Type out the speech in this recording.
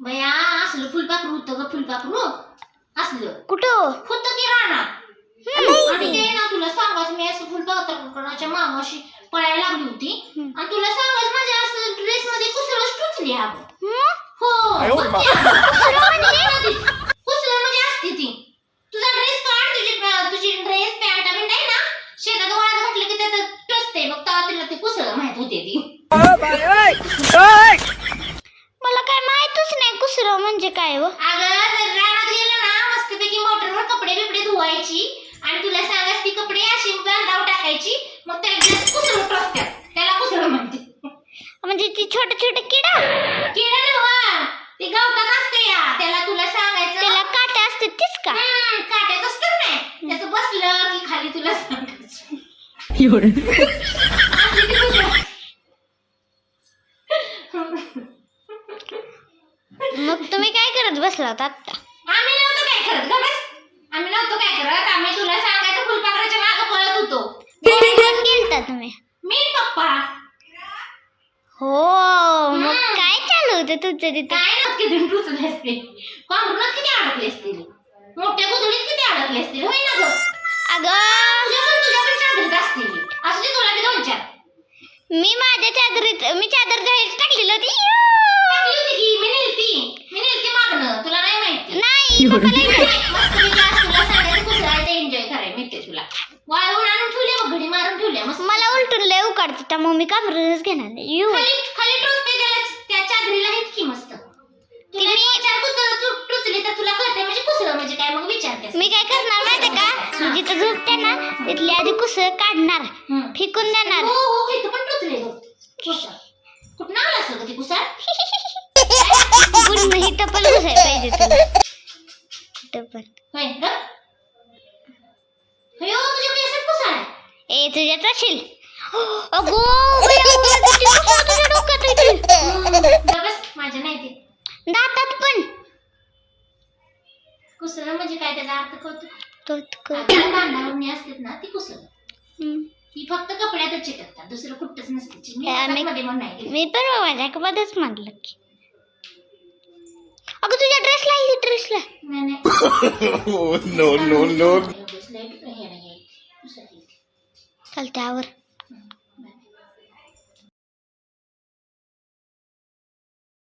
बया असलं फुलपाखरू होतं ग फुलपाखरू. असलं. कुठं? होतं की राहणार आणि ते ना तुला सांगाच मी असं फुलपाखराच्या मागाशी पळायला लागली होती. आणि तुला सांगाच माझ्या असं ड्रेस मध्ये कुसळच टुचली अगं. हं? हो. कुसळं म्हणजे असते ती. तुझा ड्रेस काढ तुझी ड्रेस पॅन्ट बिंट आहे ना? शेतात वाळत घातलं की त्याचं टचते मग तेव्हा तिला ते कुसळ माहीत होते ती. कुसरं म्हणजे काय व अगं जर रानात गेलं ना मस्तपैकी मोटरवर कपडे बिपडे धुवायची आणि तुला सांगास ती कपडे अशी बांधावर टाकायची मग त्याला कुसळ टोचत्यात. त्याला कुसळ म्हणते. म्हणजे ती छोटे छोटे किडा? किडा नव्हा ते गवतात असते या. त्याला तुला सांगायचं त्याला काटे असतात तीच का? हम्म, काट्याचं असतं नाही. त्याचं बसलं की खाली तुला सांगायचं. असली ती कुसळ. मग तुम्ही काय करत बसला होता आता आम्ही नव्हतो काय करत ग बस. आम्ही नव्हतो काय करत. आम्ही तुला सांगायचं फुलपाखराच्या मागं पळत होतो. कोण कोण गेलता तुम्ही? मी पप्पा. हो मग काय चालू होतं तुमचं तिथं? काय नक्की टुचले असते किती अडकले असतील? मोठ्या गुदडीत किती अडकले असतील? होय ना ग? अगं. तुझ्या पण तुझ्या पण चादरीत असतील. असू दे तुला बी दोन चार. मी माझ्या चादरीत मी चादर जाहीर टाकलेली होती. चु- टुचली तर तुला कळते म्हणजे कुसळ म्हणजे काय? मग विचारतेस. मी काय करणार माहितीये का? जिथं झोपते ना तिथली आधी कुसळ काढणार. फेकून देणार. हो हो पण पाहिजे होय तुझ्या केसात कुसळ आहे ए तुझ्याच असेल. अगो किती तुझ्या डोक्यात ते. बस माझ्या नाही ते. दातात पण. कुसळ म्हणजे काय त्याचा अर्थ कळतो? तो तो- असतात ना ती हम्म. ती फक्त कपड्यातच चिकटतात दुसरं कुठंच नसते. मी आम्ही- मध्ये पण नाही गेली. मी पण माझ्या कपातच मानलं की अगं तुझ्या ड्रेसला ही ड्रेसला नाही नाही Oh, no, no, no. एवढंच लय हे नाही आहे. दुसरं काही. चालते आवर